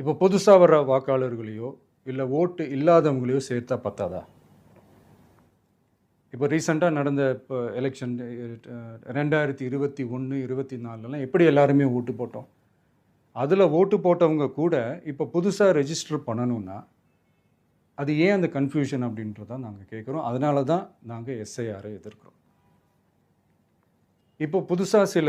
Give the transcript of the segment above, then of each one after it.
இப்போ புதுசாக வர்ற வாக்காளர்களையோ இல்லை ஓட்டு இல்லாதவங்களையோ சேர்த்தா பத்தாதா? இப்போ ரீசெண்டாக நடந்த இப்போ எலெக்ஷன் ரெண்டாயிரத்தி இருபத்தி ஒன்று இருபத்தி நாலுலாம் எப்படி எல்லாருமே ஓட்டு போட்டோம்? அதில் ஓட்டு போட்டவங்க கூட இப்போ புதுசாக ரெஜிஸ்டர் பண்ணணும்னா அது ஏன் அந்த கன்ஃபியூஷன் அப்படின்றதான் நாங்கள் கேட்குறோம் அதனால தான் நாங்கள் எஸ்ஐஆரை எதிர்க்கிறோம். இப்போ புதுசாக சில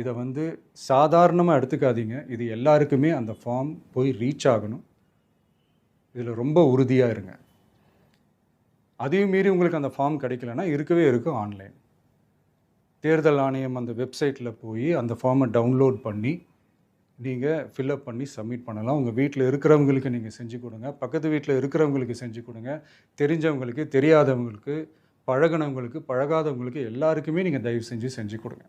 இதை வந்து சாதாரணமாக எடுத்துக்காதீங்க. இது எல்லாருக்குமே அந்த ஃபார்ம் போய் ரீச் ஆகணும். இதில் ரொம்ப உறுதியாக இருங்க. அதையும் மீறி உங்களுக்கு அந்த ஃபார்ம் கிடைக்கலன்னா இருக்கவே இருக்கும் ஆன்லைன் தேர்தல் ஆணையம் அந்த வெப்சைட்டில் போய் அந்த ஃபார்மை டவுன்லோட் பண்ணி நீங்கள் ஃபில்அப் பண்ணி சப்மிட் பண்ணலாம். உங்கள் வீட்டில் இருக்கிறவங்களுக்கு நீங்கள் செஞ்சு கொடுங்க. பக்கத்து வீட்டில் இருக்கிறவங்களுக்கு செஞ்சு கொடுங்க. தெரிஞ்சவங்களுக்கு தெரியாதவங்களுக்கு பழகினவங்களுக்கு பழகாதவங்களுக்கு எல்லாருக்குமே நீங்கள் தயவு செஞ்சு செஞ்சு கொடுங்க.